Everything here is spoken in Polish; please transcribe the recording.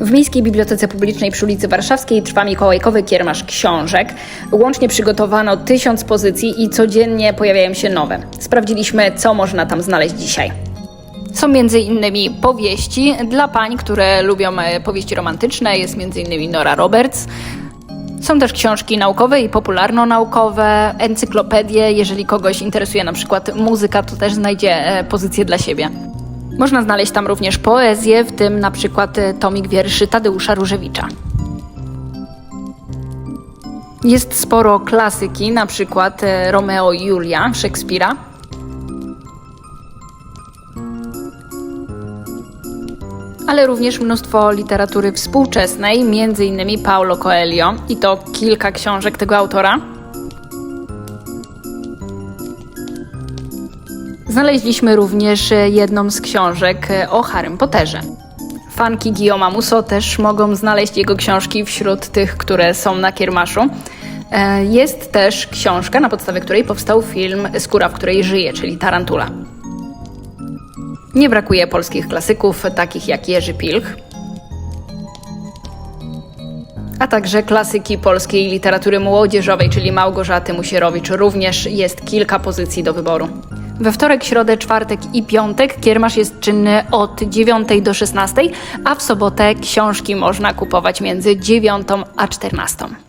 W Miejskiej Bibliotece Publicznej przy ulicy Warszawskiej trwa mikołajkowy kiermasz książek. Łącznie przygotowano tysiąc pozycji i codziennie pojawiają się nowe. Sprawdziliśmy, co można tam znaleźć dzisiaj. Są między innymi powieści dla pań, które lubią e, powieści romantyczne. Jest między innymi Nora Roberts. Są też książki naukowe i popularno-naukowe, encyklopedie. Jeżeli kogoś interesuje na przykład muzyka, to też znajdzie e, pozycję dla siebie. Można znaleźć tam również poezję, w tym na przykład e, tomik wierszy Tadeusza Różewicza. Jest sporo klasyki, na przykład e, Romeo i Julia Szekspira. ale również mnóstwo literatury współczesnej, innymi Paulo Coelho i to kilka książek tego autora. Znaleźliśmy również jedną z książek o Harrym Potterze. Fanki Guillaume'a Musso też mogą znaleźć jego książki wśród tych, które są na kiermaszu. E, Jest też książka, na podstawie której powstał film Skóra, w której żyje, czyli Tarantula. Nie brakuje polskich klasyków, takich jak Jerzy Pilch, a także klasyki polskiej literatury młodzieżowej, czyli Małgorzaty Musierowicz. Również jest kilka pozycji do wyboru. We wtorek, środę, czwartek i piątek kiermasz jest czynny od 9 do 16, a w sobotę książki można kupować między 9 a 14.